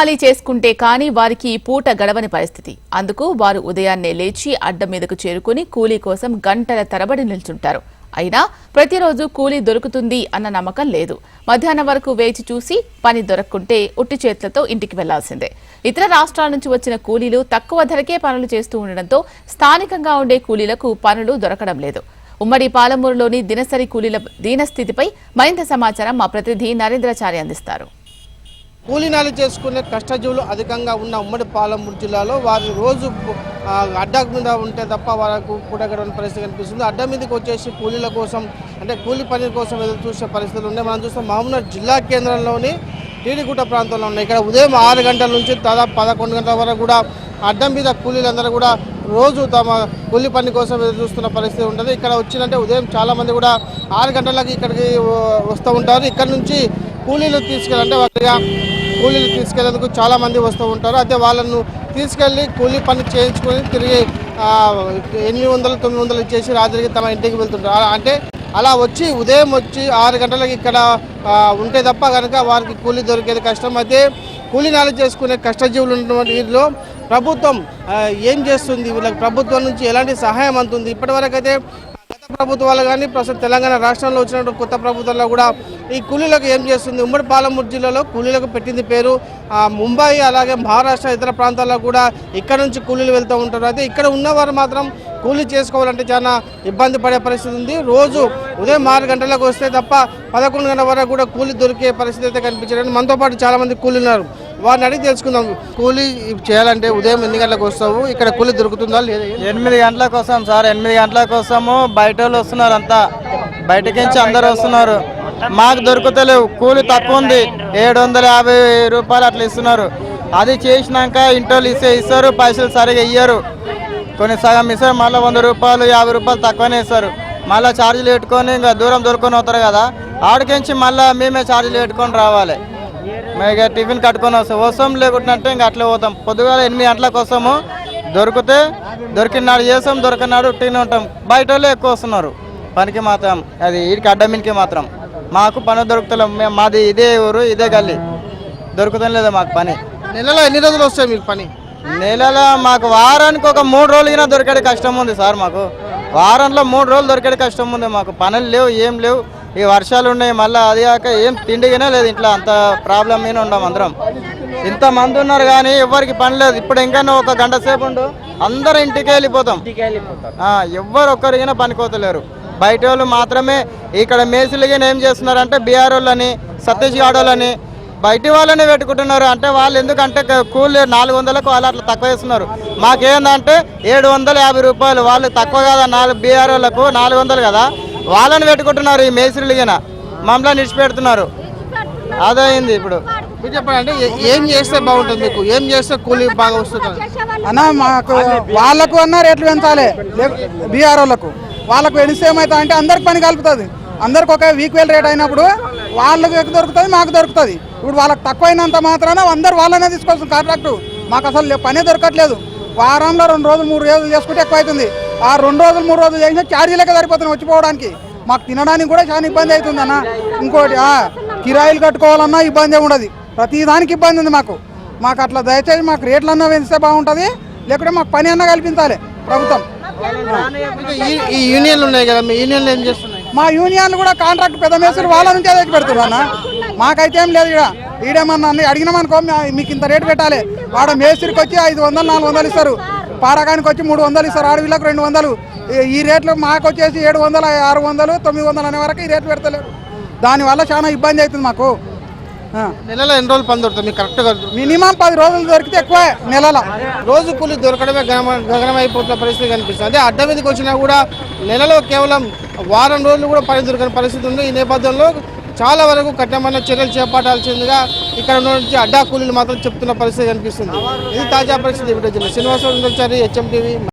ఖాళీ చేసుకుంటే కానీ వారికి పూట గడవని పరిస్థితి. అందుకు వారు ఉదయాన్నే లేచి అడ్డ మీదకు చేరుకుని కూలీ కోసం గంటల తరబడి నిల్చుంటారు. అయినా ప్రతిరోజు కూలీ దొరుకుతుంది అన్న నమ్మకం లేదు. మధ్యాహ్నం వరకు వేచి చూసి పని దొరక్కుంటే ఉట్టి చేతులతో ఇంటికి వెళ్ళాల్సిందే. ఇతర రాష్ట్రాల నుంచి వచ్చిన కూలీలు తక్కువ ధరకే పనులు చేస్తూ ఉండడంతో స్థానికంగా ఉండే కూలీలకు పనులు దొరకడం లేదు. ఉమ్మడి పాలమూరులోని దినసరి కూలీల దీనస్థితిపై మరింత సమాచారం మా ప్రతినిధి నరేంద్రచారి అందిస్తారు. కూలీనాలు చేసుకునే కష్టజీవులు అధికంగా ఉన్న ఉమ్మడి పాలమూరు జిల్లాలో వారి రోజు అడ్డా మీద ఉంటే తప్ప వాళ్ళకు పూట పరిస్థితి కనిపిస్తుంది. అడ్డ మీదకి వచ్చేసి కూలీల కోసం అంటే కూలీ పని కోసం ఎదురు చూసే పరిస్థితులు ఉన్నాయి. మనం చూస్తే మహబూబ్నగర్ జిల్లా కేంద్రంలోని టీడిగుట్ట ప్రాంతంలో ఉన్నాయి. ఇక్కడ ఉదయం ఆరు గంటల నుంచి దాదాపు పదకొండు గంటల వరకు కూడా అడ్డం మీద కూలీలందరూ కూడా రోజు తమ కూలీ పని కోసం ఎదురు చూస్తున్న పరిస్థితి ఉంటుంది ఇక్కడ వచ్చిందంటే ఉదయం చాలామంది కూడా ఆరు గంటలకి ఇక్కడికి వస్తూ ఉంటారు. ఇక్కడ నుంచి కూలీలు తీసుకెళ్ళాలంటే వాటిగా కూలీలు తీసుకెళ్ళేందుకు చాలామంది వస్తూ ఉంటారు. అయితే వాళ్ళను తీసుకెళ్ళి కూలీ పని చేయించుకొని తిరిగి ఎనిమిది వందలు తొమ్మిది వందలు ఇచ్చేసి రాత్రికి తమ ఇంటికి వెళ్తుంటారు. అలా- అంటే అలా వచ్చి ఉదయం వచ్చి ఆరు గంటలకి ఇక్కడ ఉంటే తప్ప కనుక వారికి కూలీ దొరికేది కష్టం. అయితే కూలీ నాలు చేసుకునే కష్టజీవులు ఉన్నటువంటి వీరిలో ప్రభుత్వం ఏం చేస్తుంది? వీళ్ళకి ప్రభుత్వం నుంచి ఎలాంటి సహాయం అందుతుంది? ఇప్పటివరకు అయితే గత ప్రభుత్వాలు కానీ ప్రస్తుతం తెలంగాణ రాష్ట్రంలో వచ్చినటువంటి కొత్త ప్రభుత్వంలో కూడా ఈ కూలీలకు ఏం చేస్తుంది? ఉమ్మడి పాలమూరు జిల్లాలో కూలీలకు పెట్టింది పేరు ముంబై అలాగే మహారాష్ట్ర ఇతర ప్రాంతాల్లో కూడా ఇక్కడ నుంచి కూలీలు వెళ్తూ ఉంటారు. అయితే ఇక్కడ ఉన్నవారు మాత్రం కూలీ చేసుకోవాలంటే చాలా ఇబ్బంది పడే పరిస్థితి ఉంది. రోజు ఉదయం ఆరు గంటలకు వస్తే తప్ప పదకొండు గంటల వరకు కూడా కూలీ దొరికే పరిస్థితి అయితే కనిపించడం మనతో పాటు చాలామంది కూలీలు కూలీ ఉన్నారు వారిని అడిగి తెలుసుకుందాం. కూలీ చేయాలంటే ఉదయం ఎన్ని గంటలకు వస్తావు? ఇక్కడ కూలీ దొరుకుతుందా లేదా? ఎనిమిది గంటలకు వస్తాం సార్. ఎనిమిది గంటలకు వస్తాము. బయట వాళ్ళు వస్తున్నారు అంతా. బయటకి అందరు వస్తున్నారు. మాకు దొరుకుతలేవు. కూలి తక్కువ ఉంది. ఏడు వందల యాభై రూపాయలు అట్లా ఇస్తున్నారు. అది చేసినాక ఇంటోళ్ళు ఇస్తే ఇస్తారు పైసలు సరిగా ఇయ్యరు. కొన్ని సగం ఇస్తారు మళ్ళీ వంద రూపాయలు యాభై రూపాయలు తక్కువనే ఇస్తారు. మళ్ళీ ఛార్జీలు పెట్టుకొని ఇంకా దూరం దొరుకుని వస్తారు కదా. ఆడికించి మళ్ళీ మేమే ఛార్జీలు పెట్టుకొని రావాలి. మేము టిఫిన్ కట్టుకొని వస్తాం. వస్తాం లేకుంటే ఇంకా అట్లే పోతాం. పొద్దుగాల ఎనిమిది గంటలకు వస్తాము. దొరికితే దొరికినాడు చేస్తాం దొరికినాడు టీని ఉంటాం. బయట వాళ్ళు ఎక్కువ వస్తున్నారు. పనికి మాత్రం. అది వీడికి అడ్డమిన్కి మాత్రం. మాకు పని దొరుకుతలేం మేము మాది ఇదే ఊరు ఇదే గల్లీ. దొరుకుతాం లేదా మాకు పని? నెలలో ఎన్ని రోజులు వస్తాయి మీకు పని? నెలలో మాకు వారానికి ఒక మూడు రోజులైనా దొరికేది కష్టం ఉంది సార్ మాకు. వారంలో మూడు రోజులు దొరికేది కష్టం ఉంది మాకు. పనులు లేవు ఏం లేవు. ఈ వర్షాలు ఉన్నాయి మళ్ళీ అది కాక ఏం తిండిగానే లేదు ఇంట్లో. అంత ప్రాబ్లం మీద ఉండం అందరం. ఇంత మంది ఉన్నారు కానీ ఎవరికి పని లేదు. ఇప్పుడు ఇంకా ఒక గంట సేపు ఉండు. అందరూ ఇంటికి వెళ్ళిపోతాం. ఆ, ఎవ్వరు ఒక్కరికైనా పనికోతలేరు. బయట వాళ్ళు మాత్రమే ఇక్కడ మేసులుగా ఏం చేస్తున్నారంటే బీఆర్ వాళ్ళని సతీష్ గాడ్ వాళ్ళని బయట వాళ్ళని పెట్టుకుంటున్నారు. అంటే వాళ్ళు ఎందుకంటే కూలి నాలుగు వందలకు వాళ్ళు అట్లా తక్కువ వేస్తున్నారు మాకేందంటే ఏడు వందల యాభై రూపాయలు వాళ్ళు తక్కువ కదా? నాలుగు బీఆర్ వాళ్ళకు నాలుగు వందలు కదా? వాళ్ళని పెట్టుకుంటున్నారు ఈ మేసులుగిన మమ్మల్ని నిడిచిపెడుతున్నారు. అదైంది ఇప్పుడు. మీరు చెప్పండి అంటే ఏ- చేస్తే బాగుంటుంది మీకు? ఏం చేస్తే కూలీ బాగా వస్తుంది? అన్న మాకు వాళ్ళకు అన్న రేట్లు పెంచాలి. బీఆర్ వాళ్ళకు వాళ్ళకు అంటే అందరికి పని కలుపుతుంది. అందరికి ఒక ఈక్వల్ రేట్ అయినప్పుడు వాళ్ళకి ఎక్కువ దొరుకుతుంది మాకు దొరుకుతుంది. ఇప్పుడు వాళ్ళకి తక్కువ అయినంత మాత్రాన అందరు వాళ్ళనే తీసుకోవాల్సిన కాంట్రాక్టు మాకు అసలు పనే దొరకట్లేదు. వారంలో రెండు రోజులు మూడు రోజులు చేసుకుంటే ఎక్కువ అవుతుంది ఆ రెండు రోజులు మూడు రోజులు చేసినా ఛార్జీలకే సరిపోతుంది వచ్చిపోవడానికి. మాకు తినడానికి కూడా చాలా ఇబ్బంది అవుతుంది అన్న. ఇంకోటి కిరాయిలు కట్టుకోవాలన్నా ఇబ్బంది ఉండదు. ప్రతి దానికి ఇబ్బంది ఉంది మాకు. మాకు అట్లా దయచేసి మాకు రేట్లు అన్నా పెంచితే బాగుంటుంది. లేకుంటే మాకు పని అన్నా కల్పించాలి ప్రభుత్వం. ఈ- యూనియన్లు ఉన్నాయి కదా మీ యూనియన్లు ఏం చేస్తున్నాయి? మా యూనియన్లు కూడా కాంట్రాక్ట్ పెద్ద మేసులు వాళ్ళ నుంచి తెచ్చి పెడుతున్నారు అన్న. మాకైతే ఏం లేదు ఇక్కడ. ఈడేమన్నా అన్ని అడిగినామనుకో మీకు ఇంత రేటు పెట్టాలి. వాడు మేస్త్రికి వచ్చి ఐదు వందలు నాలుగు వందలు ఇస్తారు. పారకానికి వచ్చి మూడు వందలు ఇస్తారు. ఆడవిళ్ళకి రెండు వందలు. ఈ- రేట్లు మాకు వచ్చేసి ఏడు వందలు ఆరు వందలు తొమ్మిది వందలు అనే వరకు ఈ రేట్లు పెడతలేరు. దానివల్ల చాలా ఇబ్బంది అవుతుంది మాకు. నెలలో ఎన్ని రోజులు పని దొరుకుతుంది? మీకు కరెక్ట్గా మినిమం పది రోజులు దొరికితే ఎక్కువే నెలలో. రోజు కూలి దొరకడమే గగన- గగనమైపోతున్న పరిస్థితి కనిపిస్తుంది. అదే అడ్డ మీదకి వచ్చినా కూడా నెలలో కేవలం వారం రోజులు కూడా పని దొరకని పరిస్థితి ఉంది. ఈ నేపథ్యంలో చాలా వరకు కఠినమైన చర్యలు చేపట్టాల్సిందిగా ఇక్కడ నుంచి అడ్డా కూలీలు మాత్రం చెప్తున్న పరిస్థితి కనిపిస్తుంది. ఇది తాజా పరిస్థితి. ఇప్పుడు శ్రీనివాసరావు హెచ్ఎం టీవీ